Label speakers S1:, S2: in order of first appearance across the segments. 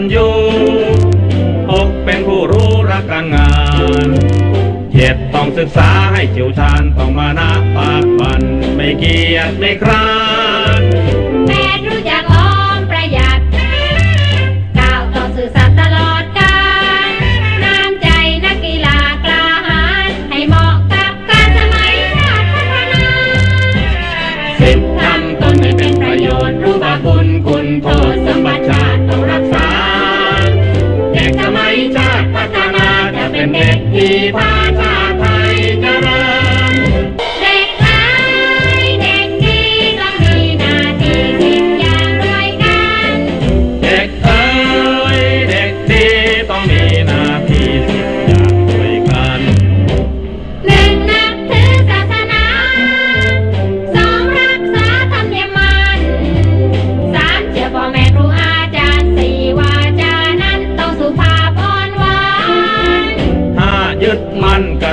S1: ตัญญูหกเป็นผู้รู้รักการงานเจ็ดต้องศึกษาให้เฉียวชาญต้องมานะปากบันไม่เกียจไม่คร้าน
S2: เด็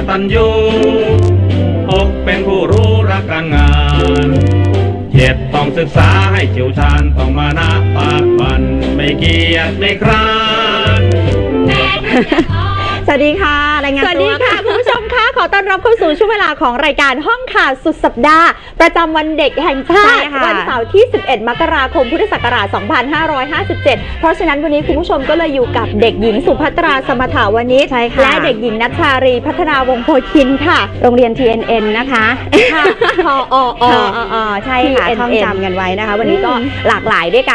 S1: ตัญญูหกเป็นผู้รู้รักการงานเจ็ดต้องศึกษาให้เฉียวชาญต้องมานะปากบันไม่เกียจไม่คร้าน
S2: แปดรู้จักออม
S3: สวัสดีค่ะรายงาน
S4: สวัสดี
S3: ตัว
S4: ค่ะคุณผู้ชมคะข อต้อนรับเข้าสู่ช่วงเวลาของรายการห้องข่าวสุดสัปดาห์ ประจำวันเด็กแห่งชา
S3: ใช่
S4: ติ
S3: ค่ะ
S4: วันเสาร์ที่ 11 มกราคม พุทธศักราช 2557 เพราะฉะนั้นวันนี้คุณผู้ชมก็เลยอยู่กับเด็กหญิงสุภัตราสมถาวนิช
S3: ใช่ค่ะ
S4: และเด็กหญิงนัชชารีพัฒนาวงศ์โพคินค่ะ
S3: โรงเรียน TNN นะคะ
S4: ค่ะทออ
S3: ออ ใช่ค่ะ
S4: TNN
S3: ท่องจำกันไว้นะคะ วันนี้ก็
S4: อืม
S3: หลากหลายด้วยกัน